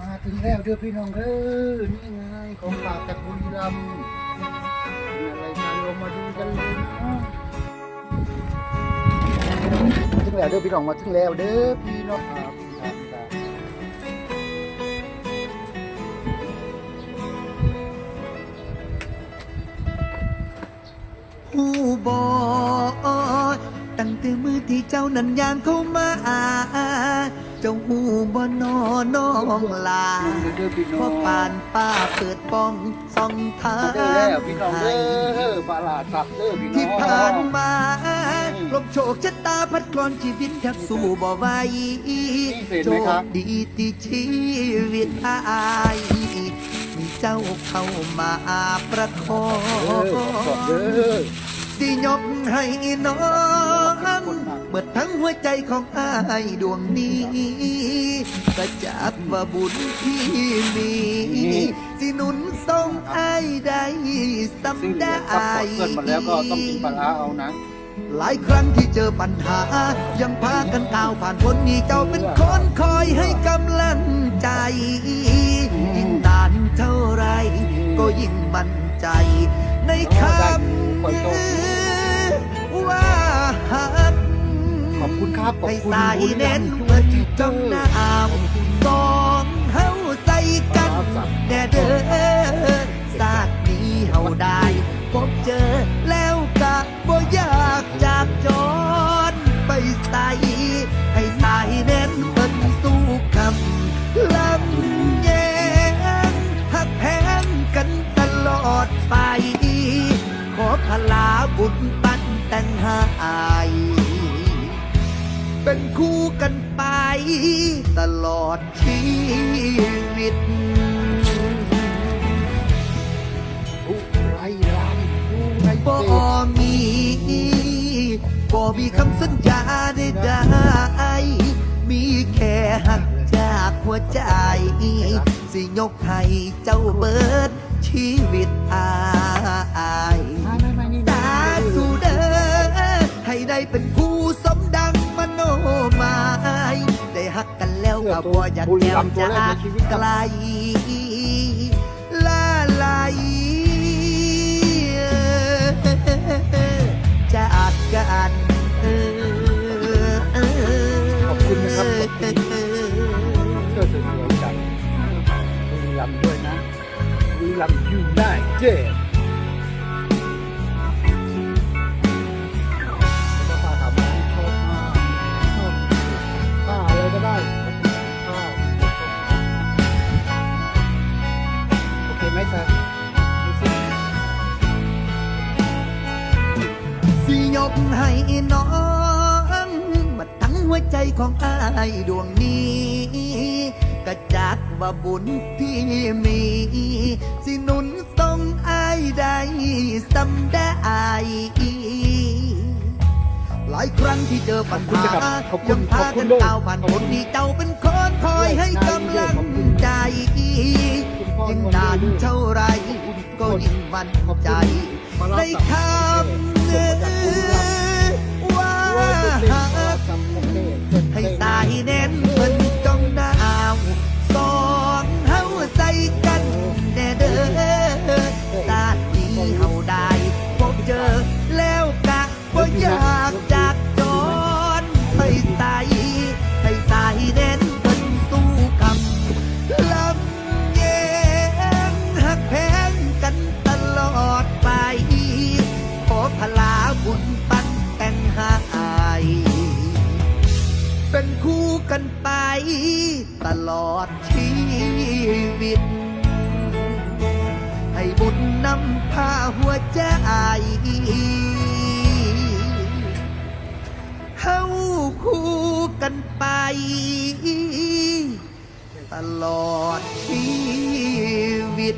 มาถึงแล้วเด้อพี่น้องเด้อนี่ไงของฝากจากบุรีรัมย์อะไรกันเรามาดูกันเลยนะมาถึงแล้วเด้อพี่น้องมาถึงแล้วเด้อพี่น้องครับครับครับหูบอตั้งแต่มือที่เจ้านั้นย่างเข้ามา เจ้าหูบอนอน้องลาเด้อพี่น้พ่อองปานป้าเปิดป้องส่องทามาเด้อแล้วงพี่น้องให้เด้อปลาหลาดสับเด้อพี่น้องที่ผ่านมาลมโชคชะตาพัดกลอนชีวิตแทบสู้บ่ไหวโชคดีที่ชีวิตอายมีเจ้าเข้ามาประคอเด้อขอบง เด้อที่ยกให้น้องเมื่อทั้งหัวใจของอายดวงนี้ก็จับว่าบุญที่มีสิหนุนส่งอ้ายได้ซึ่งสำเดี๋ได้ยวซัพพอร์ตเกินมาแล้วก็ต้องกินปลาร้าเอานะ หลายครั้งที่เจอปัญหา ยังพากันก้าวผ่านพ้นนี้เจ้าเป็นคนคอยให้กำลังใจยิ่งนานเท่าไร ก็ยิ่งมั่นใจ ในคำ ว่าหักขอบคุณครับขอบให้คุณสายบุญเน้นทุกเมื่อที่จ้องหน้าเอาสองเฮาใจกันแน่เด้อศาสตร์นี้เฮาได้พบเจอแล้วกะบ่อยากจากจรไปใส่ให้สายเน้นเพิ่นสู้คำลำแยงหักแพงกันตลอดไป พลาบุญปันแต่งหายเป็นคู่กันไปตลอดชีวิตผู้ไรรำผู้ไรบ่เจ็บมีบ่มีคำสัญญาใดๆมีแค่หักจากหัวใจ สิยกให้เจ้าเบิดชีวิตอาย ได้เป็นคู่สมดังมโนหมาย ได้หักกันแล้วก็บ่อยากแก้วจากไกลลาลายจากกันเออขอบคุณนะครับขอบคุณเสื้อสวยๆจากบุรีรัมย์ด้วยนะบุรีรัมย์ยูไนเต็ สิยกให้น้องมาทั้งหัวใจของอายดวงนี้ก็จากว่าบุญที่มี สิหนุนส่งอายได้สำได้หลายครั้งที่เจอปัญหาขอบคุณยังครัพาบขอบคุกัณนด้วยก้าวผ่านพ้นนี่เจ้าเป็นคนคอยให้กำลังใจยิ่งนานเท่าไร ก็ยิ่งมั่นใจในคำเนื้อว่า กันไปตลอดชีวิต ให้บุญนำพาหัวใจเฮาคู่กันไป ตลอดชีวิต